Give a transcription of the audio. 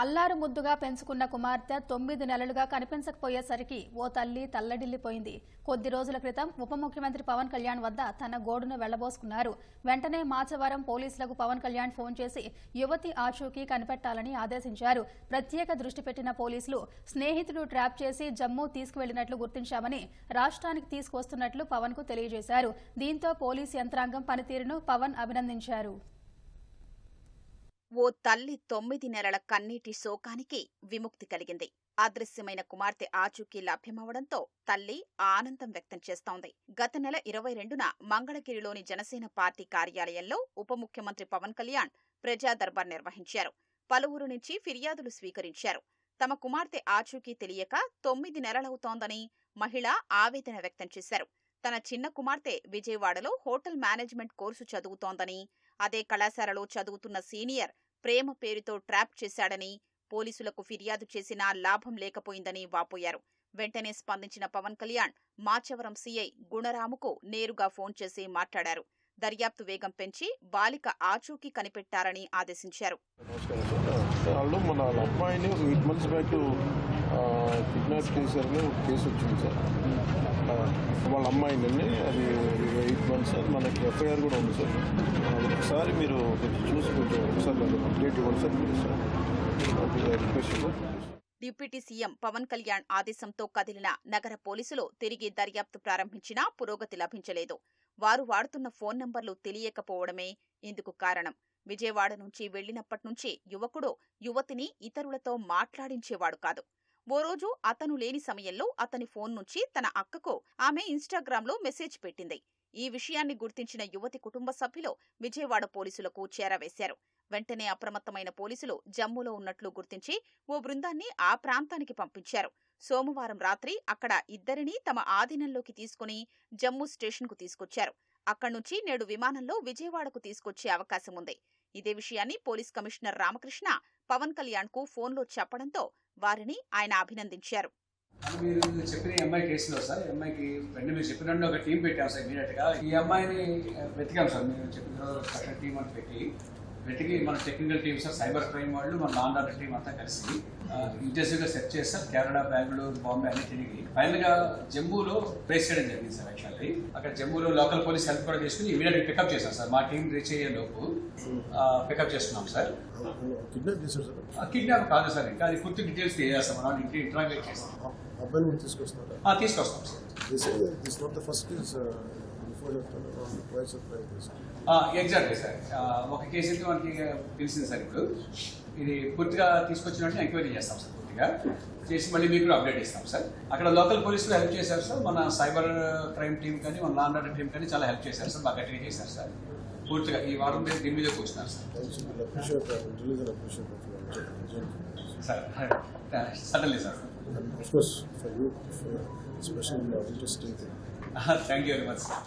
అల్లారు ముద్దుగా పెంచుకున్న కుమార్తె తొమ్మిది నెలలుగా కనిపించకపోయేసరికి ఓ తల్లి తల్లడిల్లిపోయింది. కొద్ది రోజుల క్రితం ఉప ముఖ్యమంత్రి పవన్ కళ్యాణ్ వద్ద తన గోడును వెళ్ళబోసుకున్నారు వెంటనే మాచవరం పోలీసులకు పవన్ కళ్యాణ్ ఫోన్ చేసి యువతి ఆచూకీ కనిపెట్టాలని ఆదేశించారు. ప్రత్యేక దృష్టి పెట్టిన పోలీసులు స్నేహితుడు ట్రాప్ చేసి జమ్మూ తీసుకువెళ్ళినట్లు గుర్తించామని రాష్ట్రానికి తీసుకువస్తున్నట్లు పవన్కు తెలియజేశారు. దీంతో పోలీసు యంత్రాంగం పనితీరును పవన్ అభినందించారు. ఓ తల్లి తొమ్మిది నెలల కన్నీటి శోకానికి విముక్తి కలిగింది. అదృశ్యమైన కుమార్తె ఆచూకీ లభ్యమవడంతో తల్లి ఆనందం వ్యక్తం చేస్తోంది. గత నెల ఇరవై రెండున మంగళగిరిలోని జనసేన పార్టీ కార్యాలయంలో ఉప ముఖ్యమంత్రి పవన్ కళ్యాణ్ ప్రజా దర్బార్ నిర్వహించారు. పలువురు నుంచి ఫిర్యాదులు స్వీకరించారు. తమ కుమార్తె ఆచూకీ తెలియక తొమ్మిది నెలలవుతోందని మహిళ ఆవేదన వ్యక్తం చేశారు. తన చిన్న కుమార్తె విజయవాడలో హోటల్ మేనేజ్మెంట్ కోర్సు చదువుతోందని అదే కళాశాలలో చదువుతున్న సీనియర్ ప్రేమ పేరుతో ట్రాప్ చేశాడని పోలీసులకు ఫిర్యాదు చేసినా లాభం లేకపోయిందని వాపోయారు. వెంటనే స్పందించిన పవన్ కళ్యాణ్ మాచవరం సీఐ గుణరాముకు నేరుగా ఫోన్ చేసి మాట్లాడారు. దర్యాప్తు వేగం పెంచి బాలిక ఆచూకీ కనిపెట్టారని ఆదేశించారు. కిడ్నాప్ చేశారని ఒక కేసు వచ్చింది సార్. వాళ్ళ అమ్మాయిని అది ఎయిట్ మంత్స్ సార్ మనకి ఎఫ్ఐఆర్ కూడా ఉంది సార్. ఒకసారి మీరు చూసి కొంచెం ఒకసారి అప్డేట్ ఇవ్వండి సార్ మీరు sir. Request deputy CM Pawan Kalyan ఆదేశంతో కదిలిన నగర పోలీసులు తిరిగి దర్యాప్తు ప్రారంభించినా పురోగతి లభించలేదు. వారు వాడుతున్న ఫోన్ నంబర్లు తెలియకపోవడమే ఇందుకు కారణం. విజయవాడ నుంచి వెళ్ళినప్పటి నుంచి యువకుడు యువతిని ఇతరులతో మాట్లాడించేవాడు కాదు. ఓ రోజు అతను లేని సమయంలో అతని ఫోన్ నుంచి తన అక్కకు ఆమె ఇన్స్టాగ్రామ్లో మెసేజ్ పెట్టింది. ఈ విషయాన్ని గుర్తించిన యువతి కుటుంబ సభ్యులు విజయవాడ పోలీసులకు చేరవేశారు వెంటనే అప్రమత్తమైన పోలీసులు జమ్మూలో ఉన్నట్లు గుర్తించి ఓ బృందాన్ని ఆ ప్రాంతానికి పంపించారు. సోమవారం రాత్రి అక్కడ ఇద్దరినీ తమ ఆధీనంలోకి తీసుకుని జమ్మూ స్టేషన్కు తీసుకొచ్చారు. అక్కడి నుంచి నేడు విమానంలో విజయవాడకు తీసుకొచ్చే అవకాశం ఉంది ఇదే విషయాన్ని పోలీస్ కమిషనర్ రామకృష్ణ పవన్ కళ్యాణ్కు ఫోన్లో చెప్పడంతో వారిని ఆయన అభినందించారు. మీరు చెప్పిన ఈ అమ్మాయి కేసులో సార్ ఈ అమ్మాయికి రెండు మీరు చెప్పినట్టు ఒక టీం పెట్టాం సార్ ఇమీడియట్గా ఈ అమ్మాయిని వెతికాం సార్ మీరు చెప్పిన టీం అని పెట్టి. వెతికి మన technical team sir cyber crime వాళ్ళు మన లాండ్ ఆర్డర్ టీం అంతా కలిసి ఇంటెన్సివ్గా సెర్చ్ చేస్తారు కేరళ బెంగళూరు బాంబే అన్ని తిరిగి ఫైనల్గా జమ్మూలో ప్లేస్ చేయడం జరిగింది సార్ యాక్చువల్లీ అక్కడ జమ్మూలో లోకల్ పోలీస్ హెల్ప్ కూడా తీసుకుని ఇమీడియట్ పికప్ చేశాం సార్. మా టీం రీచ్ అయ్యే లోపు పికప్ చేస్తున్నాం సార్. కిడ్నాప్ చేశారు సార్? కిడ్నాప్ కాదు సార్ ఇంకా అది పూర్తి డీటెయిల్స్ తెలియజేస్తాం. మనం ఇంటి ఇంటరాగేట్ చేస్తాం. ఆ, తీసుకొస్తాం సార్. ఎగ్జాక్ట్లీ సార్ ఒక కేసు అయితే మనకి తెలిసింది సార్ ఇప్పుడు? ఇది పూర్తిగా తీసుకొచ్చినట్టు ఎంక్వైరీ చేస్తాం సార్ పూర్తిగా. చేసి మళ్ళీ మీకు అప్డేట్ ఇస్తాం సార్ అక్కడ లోకల్ పోలీసులు హెల్ప్ చేశారు సార్ మన సైబర్ క్రైమ్ టీం కానీ మన లాండ్ ఆర్డర్ టీం కానీ చాలా హెల్ప్ చేశారు సార్ బాగా గట్టిగా చేశారు సార్ పూర్తిగా ఈ వారం మీద దీని మీద కూర్చున్నారు sir sir suddenly sir And of course, for you, for special interesting thing. Thank you very much sir